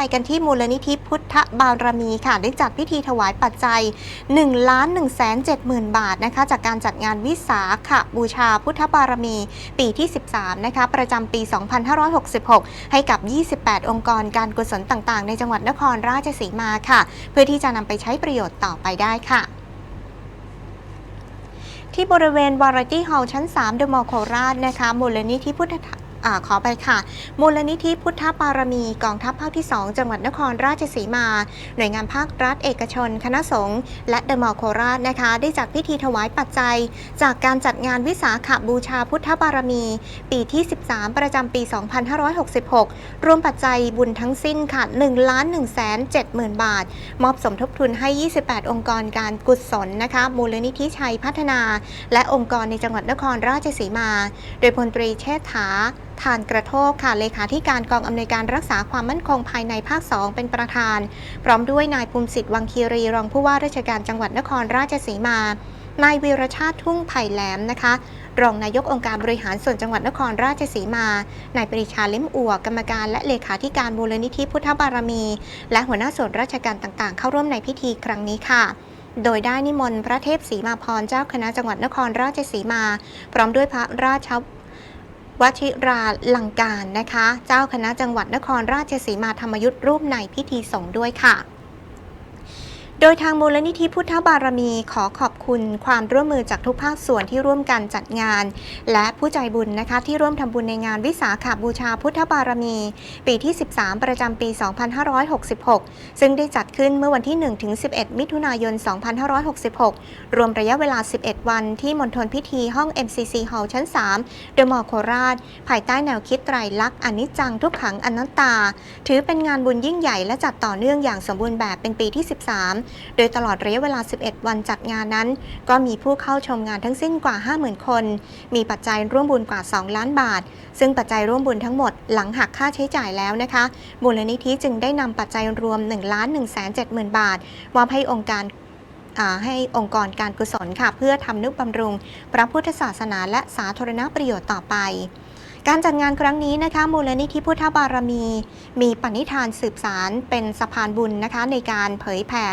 ไปกันที่มูลนิธิพุทธบารมีค่ะ ได้จัดพิธีถวายปัจจัย1ล้าน1แสน7หมื่นบาทนะคะ จากการจัดงานวิสาขบูชาพุทธบารมีปีที่ 13 นะคะ ประจำปี 2566 ให้กับ 28 องค์กรการกุศลต่างๆ ในจังหวัดนครราชสีมาค่ะ เพื่อที่จะนำไปใช้ประโยชน์ต่อไปได้ค่ะที่บริเวณวารตี้ฮอลล์ชั้น 3 เดอะมอลล์โคราชนะคะ มูลนิธิพุทธ อขอไปค่ะ มูลนิธิพุทธบารมีกองทัพภาคที่ 2 จังหวัดนครราชสีมา หน่วยงานภาครัฐเอกชน คณะสงฆ์และเดอะมอลล์โคราชนะคะ ได้จัดพิธีถวายปัจจัย จากการจัดงานวิสาขบูชาพุทธบารมี ปีที่ 13 ประจำปี 2566 รวมปัจจัยบุญทั้งสิ้นค่ะ1ล้าน1แสน7หมื่นบาท มอบสมทบทุนให้ 28 องค์กรการกุศลนะคะ มูลนิธิชัยพัฒนา และองค์กรในจังหวัดนครราชสีมา โดยพลตรีเชษฐาทานกระโทกค่ะเลขาธิการกองอำนวยการรักษาความมั่นคงภายในภาค 2 เป็นประธาน พร้อมด้วยนายภูมิสิทธิ์วังคีรีรองผู้ว่าราชการจังหวัดนครราชสีมานายวีรชาติทุ่งไผ่แหลมนะคะ รองนายกองค์การบริหารส่วนจังหวัดนครราชสีมา นายปรีชาเล่มอัวกรรมการและเลขาธิการมูลนิธิพุทธบารมี และหัวหน้าส่วนราชการต่างๆ เข้าร่วมในพิธีครั้งนี้ค่ะ โดยได้นิมนต์พระเทพศรีมาพรเจ้าคณะจังหวัดนครราชสีมา พร้อมด้วยพระราช วชิราลังการนะคะ เจ้าคณะจังหวัดนครราชสีมาธรรมยุทธรูปในพิธีสงฆ์ด้วยค่ะ โดยทางมูลนิธิพุทธบารมีขอขอบคุณความร่วมมือจากทุกภาคส่วนที่ร่วมกันจัดงาน และผู้ใจบุญนะคะที่ร่วมทำบุญในงานวิสาขบูชาพุทธบารมี ปีที่ 13 ประจำปี 2566 ซึ่งได้จัดขึ้นเมื่อวันที่1ถึง11 มิถุนายน 2566 รวมระยะเวลา 11 วันที่มณฑลพิธีห้อง MCC Hall ชั้น 3 เดอะมอลล์โคราช ภายใต้แนวคิดไตรลักษณ์อนิจจังทุกขังอนัตตา ถือเป็นงานบุญยิ่งใหญ่และจัดต่อเนื่องอย่างสมบูรณ์แบบเป็นปีที่ 13โดยตลอดระยะเวลา 11 วันจัดงานนั้น ก็มีผู้เข้าชมงานทั้งสิ้นกว่า 50,000 คน มีปัจจัยร่วมบุญกว่า 2 ล้านบาท ซึ่งปัจจัยร่วมบุญทั้งหมดหลังหักค่าใช้จ่ายแล้วนะคะมูลนิธิจึงได้นำปัจจัยรวม 1 ล้าน1 7 0 0 0 0บาทมอบให้องค์การให้องค์กรการกุศลค่ะ เพื่อทำนุบำรุง พระพุทธศาสนาและสาธารณประโยชน์ต่อไป การจัดงานครั้งนี้นะคะมูลนิธิพุทธบารมี มีปณิธานสืบสารเป็นสะพานบุญนะคะในการเผยแผ่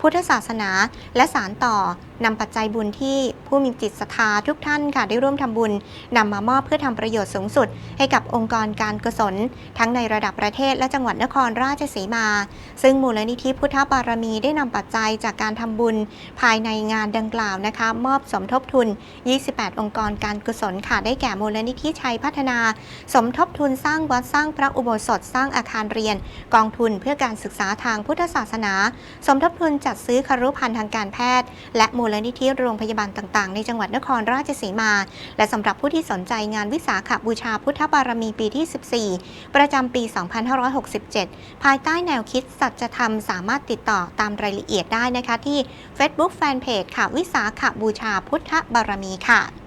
พุทธศาสนาและสารต่อ นำปัจจัยบุญที่ผู้มีจิตศรัทธาทุกท่านค่ะได้ร่วมทำบุญนำมามอบเพื่อทำประโยชน์สูงสุด ให้กับองค์กรการกุศล ทั้งในระดับประเทศและจังหวัดนครราชสีมา ซึ่งมูลนิธิพุทธบารมีได้นำปัจจัยจากการทำบุญ ภายในงานดังกล่าวนะคะ มอบสมทบทุน 28 องค์กรการกุศลค่ะได้แก่มูลนิธิชัยพัฒนา สมทบทุนสร้างวัดสร้างพระอุโบสถสร้างอาคารเรียน กองทุนเพื่อการศึกษาทางพุทธศาสนา สมทบทุนจัดซื้อครุภัณฑ์ทางการแพทย์ และมูลลนิธิโรงพยาบาลต่างๆ ในจังหวัดนครราชสีมา และสำหรับผู้ที่สนใจงานวิสาขบูชาพุทธบารมีปีที่ 14 ประจำปี 2567 ภายใต้แนวคิดสัจธรรมสามารถติดต่อตามรายละเอียดได้นะคะที่ Facebook Fanpage ค่ะวิสาขบูชาพุทธบารมีค่ะ